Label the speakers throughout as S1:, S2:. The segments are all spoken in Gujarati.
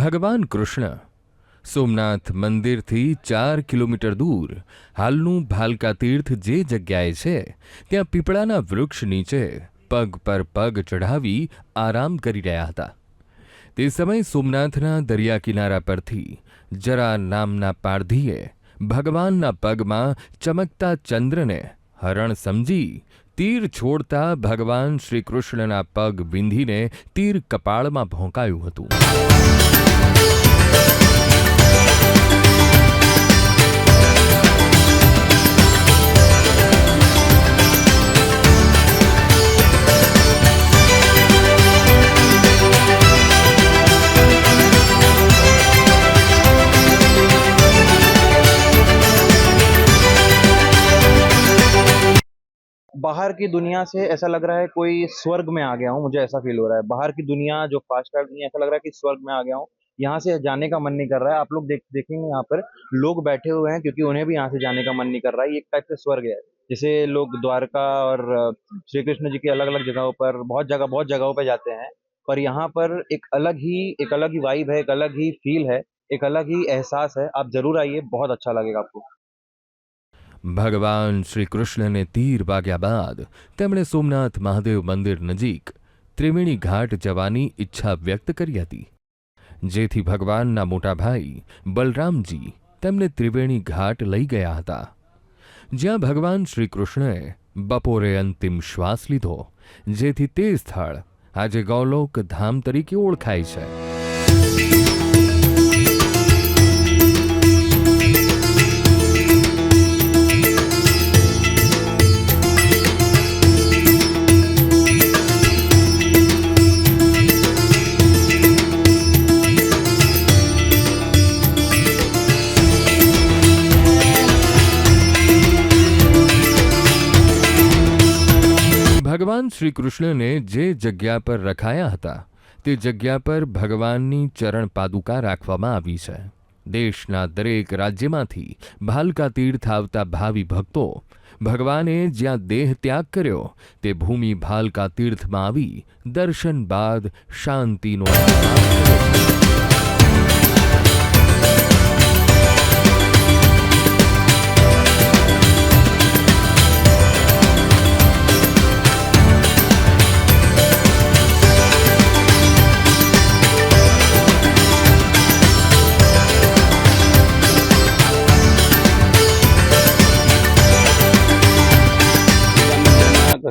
S1: ભગવાન કૃષ્ણ. સોમનાથ મંદિરથી ચાર કિલોમીટર દૂર, હાલનું ભાલકા તીર્થ જે જગ્યાએ છે, ત્યાં પીપળાના વૃક્ષ નીચે પગ પર પગ ચઢાવી આરામ કરી રહ્યા હતા. તે સમયે સોમનાથના દરિયા કિનારા પરથી જરા નામના પારધીએ ભગવાનના પગમાં ચમકતા ચંદ્રને હરણ સમજી તીર છોડતા ભગવાન શ્રી કૃષ્ણના પગ વિંધીને તીર કપાળમાં ભોંકાયું હતું.
S2: बाहर की दुनिया से ऐसा लग रहा है कोई स्वर्ग में आ गया हूँ, मुझे ऐसा फील हो रहा है। बाहर की दुनिया जो फास्ट ट्रैवल दुनिया, ऐसा लग रहा है कि स्वर्ग में आ गया हूँ। यहाँ से जाने का मन नहीं कर रहा है। आप लोग देख, देखेंगे यहाँ पर लोग बैठे हुए हैं क्योंकि उन्हें भी यहाँ से जाने का मन नहीं कर रहा है। एक टाइप से स्वर्ग है। जैसे लोग द्वारका और श्री कृष्ण जी की अलग अलग जगहों पर, बहुत जगह, बहुत जगहों पर जाते हैं। पर यहाँ पर एक अलग ही, एक अलग ही वाइब है, एक अलग ही फील है, एक अलग ही एहसास है। आप ज़रूर आइए, बहुत अच्छा लगेगा आपको।
S1: ભગવાન શ્રી કૃષ્ણને તીર વાગ્યા બાદ તેમણે સોમનાથ મહાદેવ મંદિર નજીક ત્રિવેણી ઘાટ જવાની ઈચ્છા વ્યક્ત કરી હતી. જેથી ભગવાનના મોટા ભાઈ બલરામજી તેમને ત્રિવેણી ઘાટ લઈ ગયા હતા. જ્યાં ભગવાન શ્રી કૃષ્ણએ બપોરે અંતિમ શ્વાસ લીધો, જેથી તે સ્થળ આજે ગૌલોક ધામ તરીકે ઓળખાય છે. શ્રી કૃષ્ણને જે જગ્યા પર રખાયા હતા, તે જગ્યા પર ભગવાનની ચરણ પાદુકા રાખવામાં આવી છે. દેશના દરેક રાજ્યમાંથી ભાલકા તીર્થ આવતા ભાવિ ભક્તો ભગવાને જ્યાં દેહ ત્યાગ કર્યો, તે ભૂમિ ભાલકા તીર્થમાં આવી દર્શન બાદ શાંતિનો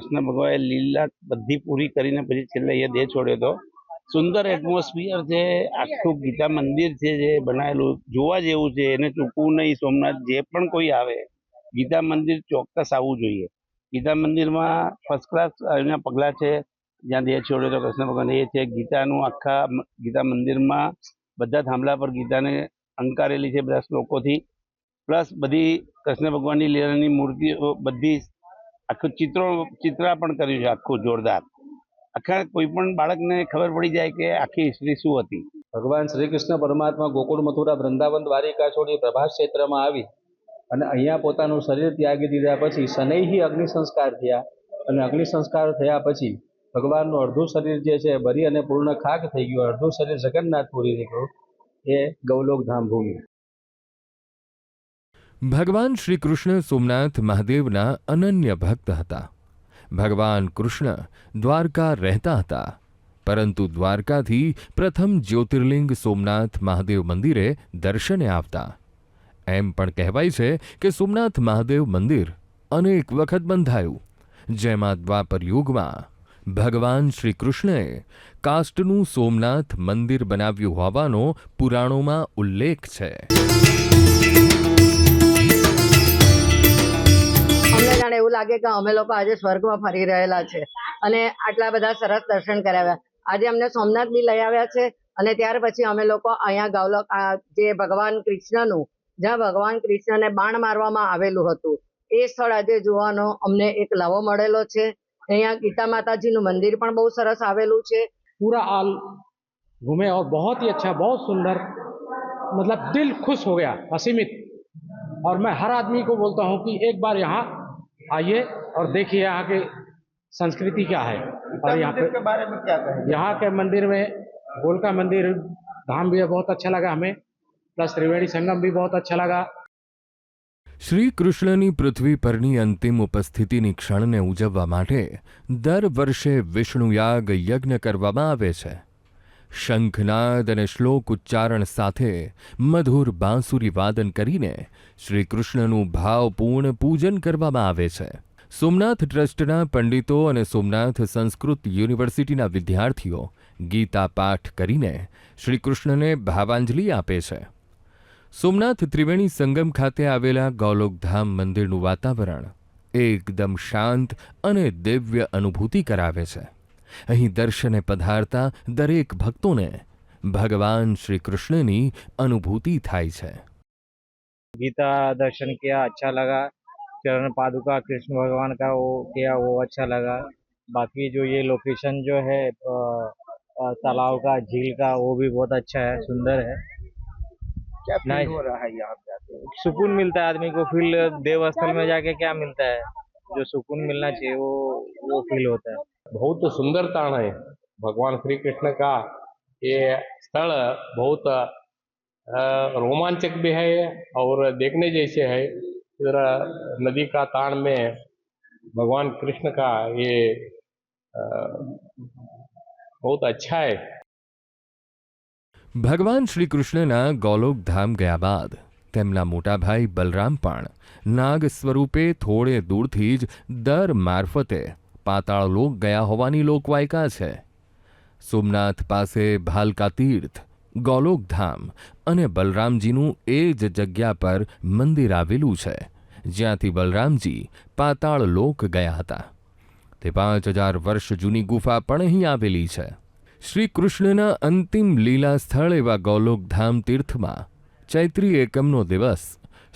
S3: કૃષ્ણ ભગવાને લીલા બધી પૂરી કરીને પછી છેલ્લે એ દેહ છોડ્યો હતો. સુંદર એટમોસ્ફિયર છે, આખું ગીતા મંદિર છે જે બનાવેલું, જોવા જેવું છે, એને ચૂકવું નહીં, સોમનાથ જે પણ કોઈ આવે, ગીતા મંદિર ચોક્કસ આવવું જોઈએ. ગીતા મંદિરમાં ફર્સ્ટ ક્લાસ એના પગલાં છે, જ્યાં દેહ છોડ્યો હતો કૃષ્ણ ભગવાન, એ છે ગીતાનું આખા ગીતા મંદિરમાં બધા થાંભલા પર ગીતાને અંકારેલી છે બધા શ્લોકોથી. પ્લસ બધી કૃષ્ણ ભગવાનની લીલાની મૂર્તિઓ બધી આખું ચિત્રો, ચિત્રા પણ કર્યું છે, આખું જોરદાર. આખા કોઈ પણ બાળકને ખબર પડી જાય કે આખી હિસ્ટ્રી શું હતી.
S4: ભગવાન શ્રી કૃષ્ણ પરમાત્મા ગોકુળ મથુરા વૃંદાવન દ્વારિકા છોડી પ્રભાસ ક્ષેત્રમાં આવી અને અહીંયા પોતાનું શરીર ત્યાગી દીધા પછી શનૈહી અગ્નિ સંસ્કાર થયા અને અગ્નિ સંસ્કાર થયા પછી ભગવાનનું અડધું શરીર જે છે, બરી અને પૂર્ણ ખાક થઈ ગયું. અડધું શરીર જગન્નાથપુરી નીકળ્યું. એ ગૌલોક ધામ ભૂમિ.
S1: ભગવાન શ્રી કૃષ્ણ સોમનાથ મહાદેવના અનન્ય ભક્ત હતા. ભગવાન કૃષ્ણ દ્વારકા રહેતા હતા, પરંતુ દ્વારકાથી પ્રથમ જ્યોતિર્લિંગ સોમનાથ મહાદેવ મંદિરે દર્શને આવતા. એમ પણ કહેવાય છે કે સોમનાથ મહાદેવ મંદિર અનેક વખત બંધાયું, જેમાં દ્વાપર યુગમાં ભગવાન શ્રી કૃષ્ણએ કાષ્ટનું સોમનાથ મંદિર બનાવ્યું હોવાનો પુરાણોમાં ઉલ્લેખ છે.
S5: જાણે એવું લાગે કે અમે લોકો આજે સ્વર્ગમાં ફરી રહેલા છે અને આટલા બધા સરસ દર્શન કરાવ્યા આજે અમને સોમનાથ બી લઈ આવ્યા છે અને ત્યાર પછી અમે લોકો અહીંયા ગૌલોક આ જે ભગવાન કૃષ્ણનું જ્યાં ભગવાન કૃષ્ણને બાણ મારવામાં આવેલું હતું એ સ્થળ આજે જોવાનો અમને એક લાવો મળેલો છે અહીંયા ગીતા માતાજીનું મંદિર પણ બહુ સરસ આવેલું છે
S6: पूरा आल घूमे और बहुत ही अच्छा बहुत सुंदर मतलब दिल खुश हो गया असीमित और मैं हर आदमी को बोलता हूँ कि एक बार यहाँ आइए और देखिए यहाँ की संस्कृति क्या है और यहाँ पे
S2: के बारे में क्या कहेंगे
S6: यहाँ के मंदिर में गोलका मंदिर धाम भी है बहुत अच्छा लगा हमें प्लस त्रिवेणी संगम भी बहुत अच्छा लगा
S1: શ્રી કૃષ્ણની પૃથ્વી પરની અંતિમ ઉપસ્થિતિની ક્ષણને ઉજવવા માટે દર વર્ષે વિષ્ણુયાગ યજ્ઞ કરવામાં આવે છે શંખનાદ અને શ્લોક ઉચ્ચારણ સાથે મધુર બાંસુરી વાદન કરીને શ્રીકૃષ્ણનું ભાવપૂર્ણ પૂજન કરવામાં આવે છે. સોમનાથ ટ્રસ્ટના પંડિતો અને સોમનાથ સંસ્કૃત યુનિવર્સિટીના વિદ્યાર્થીઓ ગીતા પાઠ કરીને શ્રીકૃષ્ણને ભાવાંજલિ આપે છે. સોમનાથ ત્રિવેણી સંગમ ખાતે આવેલા ગૌલોકધામ મંદિરનું વાતાવરણ એકદમ શાંત અને દિવ્ય અનુભૂતિ કરાવે છે. અહીં દર્શને પધારતા દરેક ભક્તોને ભગવાન શ્રી કૃષ્ણની અનુભૂતિ થાય છે
S2: गीता दर्शन किया अच्छा लगा चरण पादुका कृष्ण भगवान का वो किया वो अच्छा लगा बाकी जो ये लोकेशन जो है अ, अ, तालाब का झील का वो भी बहुत अच्छा है सुंदर है क्या फील हो रहा है यहाँ पे सुकून मिलता है आदमी को फील देव स्थल में जाके क्या मिलता है जो सुकून मिलना चाहिए वो वो फील होता है
S7: बहुत सुंदरता है भगवान श्री कृष्ण का ये स्थल बहुत अ, रोमांचक भी है और देखने जैसे है इधर नदी का ताण में भगवान कृष्ण का ये अ, बहुत अच्छा है
S1: ભગવાન શ્રી કૃષ્ણના ગૌલોકધામ ગયા બાદ તેમના મોટાભાઈ બલરામ પણ નાગ સ્વરૂપે થોડે દૂરથી જ દર મારફતે પાતાળલોક ગયા હોવાની લોકવાયકા છે. સોમનાથ પાસે ભાલકા તીર્થ ગોલોકધામ અને બલરામજીનું એ જ જગ્યા પર મંદિર આવેલું છે, જ્યાંથી બલરામજી પાતાળ લોક ગયા હતા. તે પાંચ હજાર વર્ષ જૂની ગુફા પણ અહીં આવેલી છે. શ્રી કૃષ્ણના અંતિમ લીલા સ્થળ એવા ગૌલોકધામ તીર્થમાં ચૈત્રી એકમનો દિવસ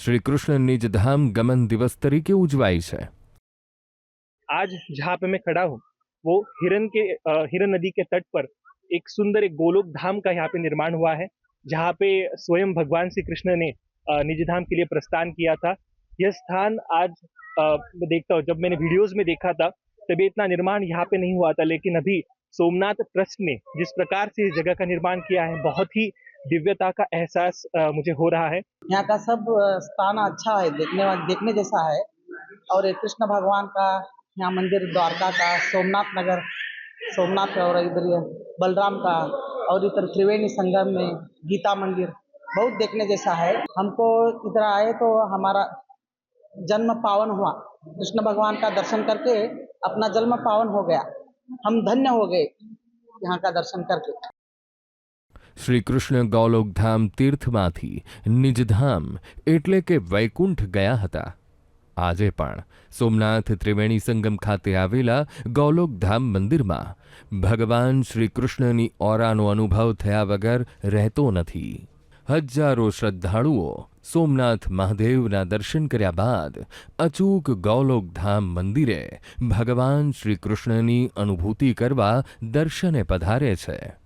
S1: શ્રી કૃષ્ણ નિજધામ ગમન દિવસ તરીકે ઉજવાય છે.
S8: आज जहाँ पे मैं खड़ा हूँ, वो हिरन के हिरन नदी के तट पर एक सुंदर एक गोलोक धाम का यहाँ पे निर्माण हुआ है, जहाँ पे स्वयं भगवान श्री कृष्ण ने निज धाम के लिए प्रस्थान किया था। यह स्थान आज मैं देखता हूँ, जब मैंने वीडियोस में देखा था तभी इतना निर्माण यहाँ पे नहीं हुआ था, लेकिन अभी सोमनाथ ट्रस्ट ने जिस प्रकार से इस जगह का निर्माण किया है, बहुत ही दिव्यता का एहसास मुझे हो रहा है।
S9: यहाँ का सब स्थान अच्छा है, देखने देखने जैसा है, और कृष्ण भगवान का यहाँ मंदिर द्वारका का सोमनाथ नगर सोमनाथ और इधर ये बलराम का और इधर त्रिवेणी संगम में गीता मंदिर बहुत देखने जैसा है हमको इधर आए तो हमारा जन्म पावन हुआ कृष्ण भगवान का दर्शन करके अपना जन्म पावन हो गया हम धन्य हो गए यहाँ का दर्शन करके
S1: શ્રી કૃષ્ણ ગૌલોકધામ તીર્થમાંથી નિજધામ એટલે કે વૈકુંઠ ગયા હતા આજે પણ. સોમનાથ ત્રિવેણી સંગમ ખાતે આવેલા ગૌલોકધામ મંદિરમાં ભગવાન શ્રી કૃષ્ણની ઓરાનો અનુભવ થયા વગર રહેતો નથી. હજારો શ્રદ્ધાળુઓ સોમનાથ મહાદેવના દર્શન કર્યા બાદ અચૂક ગૌલોકધામ મંદિરે ભગવાન શ્રી કૃષ્ણની અનુભૂતિ કરવા દર્શને પધારે છે.